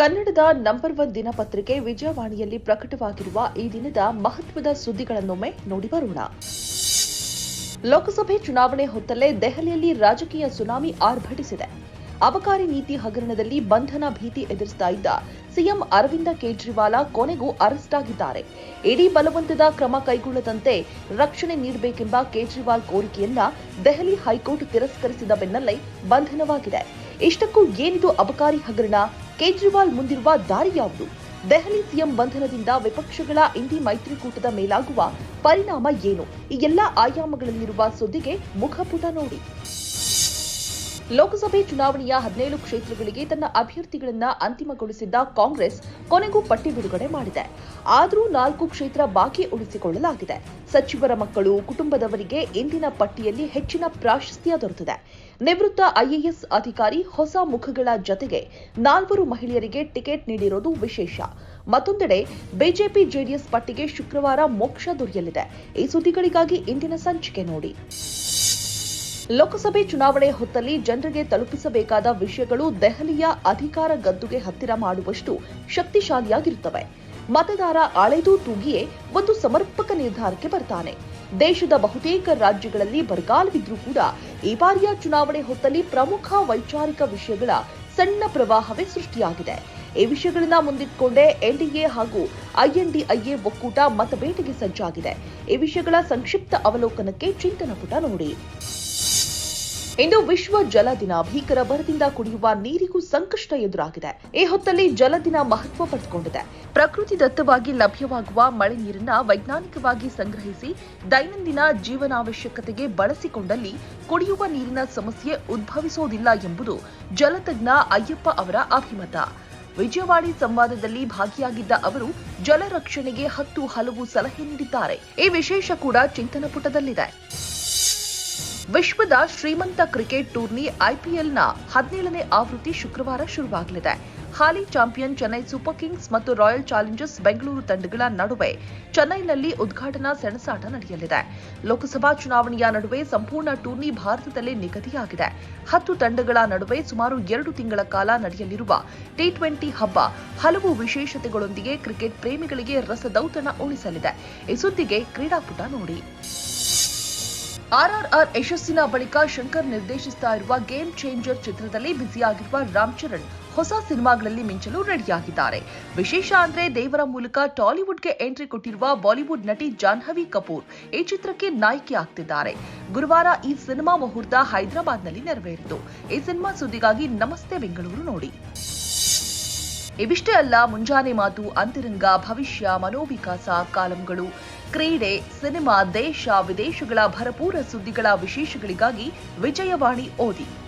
ಕನ್ನಡದ number one ದಿನಪತ್ರಿಕೆ ವಿಜಯವಾಣಿಯಲ್ಲಿ ಪ್ರಕಟವಾಗಿರುವ ಈ ದಿನದ ಮಹತ್ವದ ಸುದ್ದಿಗಳನ್ನೊಮ್ಮೆ ನೋಡಿ ಬರೋಣ. ಲೋಕಸಭೆ ಚುನಾವಣೆ ಹೊತ್ತಲ್ಲೇ ದೆಹಲಿಯಲ್ಲಿ ರಾಜಕೀಯ ಸುನಾಮಿ ಆರ್ಭಟಿಸಿದೆ. ಅಬಕಾರಿ ನೀತಿ ಹಗರಣದಲ್ಲಿ ಬಂಧನ ಭೀತಿ ಎದುರಿಸ್ತಾ ಇದ್ದ ಸಿಎಂ ಅರವಿಂದ ಕೇಜ್ರಿವಾಲ ಕೊನೆಗೂ ಅರೆಸ್ಟ್ ಆಗಿದ್ದಾರೆ. ಇಡೀ ಬಲವಂತದ ಕ್ರಮ ಕೈಗೊಳ್ಳದಂತೆ ರಕ್ಷಣೆ ನೀಡಬೇಕೆಂಬ ಕೇಜ್ರಿವಾಲ್ ಕೋರಿಕೆಯನ್ನ ದೆಹಲಿ ಹೈಕೋರ್ಟ್ ತಿರಸ್ಕರಿಸಿದ ಬೆನ್ನಲ್ಲೇ ಬಂಧನವಾಗಿದೆ. ಇಷ್ಟಕ್ಕೂ ಏನಿದು ಅಬಕಾರಿ ಹಗರಣ? ಕೇಜ್ರಿವಾಲ್ ಮುಂದಿರುವ ದಾರಿ ಯಾವುದು? ದೆಹಲಿ ಸಿಎಂ ಬಂಧನದಿಂದ ವಿಪಕ್ಷಗಳ ಇಂಡಿ ಮೈತ್ರಿಕೂಟದ ಮೇಲಾಗುವ ಪರಿಣಾಮ ಏನು? ಈ ಎಲ್ಲ ಆಯಾಮಗಳಲ್ಲಿರುವ ಸುದ್ದಿಗೆ ಮುಖಪುಟ ನೋಡಿ. ಲೋಕಸಭೆ ಚುನಾವಣೆಯ ಹದಿನೇಳು ಕ್ಷೇತ್ರಗಳಿಗೆ ತನ್ನ ಅಭ್ಯರ್ಥಿಗಳನ್ನ ಅಂತಿಮಗೊಳಿಸಿದ್ದ ಕಾಂಗ್ರೆಸ್ ಕೊನೆಗೂ ಪಟ್ಟಿ ಬಿಡುಗಡೆ ಮಾಡಿದೆ. ಆದರೂ ನಾಲ್ಕು ಕ್ಷೇತ್ರ ಬಾಕಿ ಉಳಿಸಿಕೊಳ್ಳಲಾಗಿದೆ. ಸಚಿವರ ಮಕ್ಕಳು, ಕುಟುಂಬದವರಿಗೆ ಇಂದಿನ ಪಟ್ಟಿಯಲ್ಲಿ ಹೆಚ್ಚಿನ ಪ್ರಾಶಸ್ತ್ಯ ದೊರೆತಿದೆ. ನಿವೃತ್ತ ಐಎಎಸ್ ಅಧಿಕಾರಿ ಹೊಸ ಮುಖಗಳ ಜತೆಗೆ ನಾಲ್ವರು ಮಹಿಳೆಯರಿಗೆ ಟಿಕೆಟ್ ನೀಡಿರೋದು ವಿಶೇಷ. ಮತ್ತೊಂದೆಡೆ ಬಿಜೆಪಿ ಜೆಡಿಎಸ್ ಪಟ್ಟಿಗೆ ಶುಕ್ರವಾರ ಮೋಕ್ಷ ದೊರೆಯಲಿದೆ. ಈ ಸುದ್ದಿಗಳಿಗಾಗಿ ಇಂದಿನ ಸಂಚಿಕೆ ನೋಡಿ. ಲೋಕಸಭೆ ಚುನಾವಣೆ ಹೊತ್ತಲ್ಲಿ ಜನರಿಗೆ ತಲುಪಿಸಬೇಕಾದ ವಿಷಯಗಳು ದೆಹಲಿಯ ಅಧಿಕಾರ ಗದ್ದುಗೆ ಹತ್ತಿರ ಮಾಡುವಷ್ಟು ಶಕ್ತಿಶಾಲಿಯಾಗಿರುತ್ತವೆ. ಮತದಾರ ಅಳೆದು ತೂಗಿಯೇ ಒಂದು ಸಮರ್ಪಕ ನಿರ್ಧಾರಕ್ಕೆ ಬರ್ತಾನೆ. ದೇಶದ ಬಹುತೇಕ ರಾಜ್ಯಗಳಲ್ಲಿ ಬರಗಾಲವಿದ್ರೂ ಕೂಡ ಈ ಬಾರಿಯ ಚುನಾವಣೆ ಹೊತ್ತಲ್ಲಿ ಪ್ರಮುಖ ವೈಚಾರಿಕ ವಿಷಯಗಳ ಸಣ್ಣ ಪ್ರವಾಹವೇ ಸೃಷ್ಟಿಯಾಗಿದೆ. ಈ ವಿಷಯಗಳನ್ನ ಮುಂದಿಟ್ಕೊಂಡೇ ಎನ್ಡಿಎ ಹಾಗೂ ಐಎನ್ಡಿಐಎ ಒಕ್ಕೂಟ ಮತಬೇಟೆಗೆ ಸಜ್ಜಾಗಿದೆ. ಈ ವಿಷಯಗಳ ಸಂಕ್ಷಿಪ್ತ ಅವಲೋಕನಕ್ಕೆ ಚಿಂತನ ಪುಟ ನೋಡಿ. ಇಂದು ವಿಶ್ವ ಜಲ ದಿನ. ಭೀಕರ ಬರದಿಂದ ಕುಡಿಯುವ ನೀರಿಗೂ ಸಂಕಷ್ಟ ಎದುರಾಗಿದೆ. ಈ ಹೊತ್ತಲ್ಲಿ ಜಲ ದಿನ ಮಹತ್ವ ಪಡೆದುಕೊಂಡಿದೆ. ಪ್ರಕೃತಿ ದತ್ತವಾಗಿ ಲಭ್ಯವಾಗುವ ಮಳೆ ನೀರನ್ನ ವೈಜ್ಞಾನಿಕವಾಗಿ ಸಂಗ್ರಹಿಸಿ ದೈನಂದಿನ ಜೀವನಾವಶ್ಯಕತೆಗೆ ಬಳಸಿಕೊಂಡಲ್ಲಿ ಕುಡಿಯುವ ನೀರಿನ ಸಮಸ್ಯೆ ಉದ್ಭವಿಸೋದಿಲ್ಲ ಎಂಬುದು ಜಲತಜ್ಞ ಅಯ್ಯಪ್ಪ ಅವರ ಅಭಿಮತ. ವಿಜಯವಾಡಿ ಸಂವಾದದಲ್ಲಿ ಭಾಗಿಯಾಗಿದ್ದ ಅವರು ಜಲ ರಕ್ಷಣೆಗೆ ಹತ್ತು ಹಲವು ಸಲಹೆ ನೀಡಿದ್ದಾರೆ. ಈ ವಿಶೇಷ ಕೂಡ ಚಿಂತನ ಪುಟದಲ್ಲಿದೆ. ವಿಶ್ವದ ಶ್ರೀಮಂತ ಕ್ರಿಕೆಟ್ ಟೂರ್ನಿ ಐಪಿಎಲ್ನ ಹದಿನೇಳನೇ ಆವೃತ್ತಿ ಶುಕ್ರವಾರ ಶುರುವಾಗಲಿದೆ. ಹಾಲಿ ಚಾಂಪಿಯನ್ ಚೆನ್ನೈ ಸೂಪರ್ ಕಿಂಗ್ಸ್ ಮತ್ತು ರಾಯಲ್ ಚಾಲೆಂಜರ್ಸ್ ಬೆಂಗಳೂರು ತಂಡಗಳ ನಡುವೆ ಚೆನ್ನೈನಲ್ಲಿ ಉದ್ಘಾಟನಾ ಸೆಣಸಾಟ ನಡೆಯಲಿದೆ. ಲೋಕಸಭಾ ಚುನಾವಣೆಯ ನಡುವೆ ಸಂಪೂರ್ಣ ಟೂರ್ನಿ ಭಾರತದಲ್ಲಿ ನಿಗದಿಯಾಗಿದೆ. ಹತ್ತು ತಂಡಗಳ ನಡುವೆ ಸುಮಾರು ಎರಡು ತಿಂಗಳ ಕಾಲ ನಡೆಯಲಿರುವ ಟಿ ಟ್ವೆಂಟಿ ಹಬ್ಬ ಹಲವು ವಿಶೇಷತೆಗಳೊಂದಿಗೆ ಕ್ರಿಕೆಟ್ ಪ್ರೇಮಿಗಳಿಗೆ ರಸದೌತಣ ಉಳಿಸಲಿದೆ. ಈ ಸುದ್ದಿಗೆ ಕ್ರೀಡಾಪುಟ ನೋಡಿ. ಆರ್ಆರ್ಆರ್ ಯಶಸ್ಸಿನ ಬಳಿಕ ಶಂಕರ್ ನಿರ್ದೇಶಿಸ್ತಾ ಇರುವ ಗೇಮ್ ಚೇಂಜರ್ ಚಿತ್ರದಲ್ಲಿ ಬ್ಯುಸಿಯಾಗಿರುವ ರಾಮ್ ಚರಣ್ ಹೊಸ ಸಿನಿಮಾಗಳಲ್ಲಿ ಮಿಂಚಲು ರೆಡಿಯಾಗಿದ್ದಾರೆ. ವಿಶೇಷ ಅಂದ್ರೆ ದೇವರ ಮೂಲಕ ಟಾಲಿವುಡ್ಗೆ ಎಂಟ್ರಿ ಕೊಟ್ಟಿರುವ ಬಾಲಿವುಡ್ ನಟಿ ಜಾಹ್ನವಿ ಕಪೂರ್ ಈ ಚಿತ್ರಕ್ಕೆ ನಾಯಕಿ ಆಗ್ತಿದ್ದಾರೆ. ಗುರುವಾರ ಈ ಸಿನಿಮಾ ಮುಹೂರ್ತ ಹೈದರಾಬಾದ್ನಲ್ಲಿ ನೆರವೇರಿತು. ಈ ಸಿನಿಮಾ ಸುದ್ದಿಗಾಗಿ ನಮಸ್ತೆ ಬೆಂಗಳೂರು ನೋಡಿ. ಇವಿಷ್ಟೇ ಅಲ್ಲ, ಮುಂಜಾನೆ ಮಾತು ಅಂತರಂಗ ಭವಿಷ್ಯ, ಮನೋವಿಕಾಸ, ಕಾಲಂಗಳು. ಕ್ರೀಡೆ ಸಿನಿಮಾ ದೇಶ ವಿದೇಶಗಳ ಭರಪೂರ ಸುದ್ದಿಗಳ ವಿಶೇಷಗಳಿಗಾಗಿ ವಿಜಯವಾಣಿ ಓದಿ.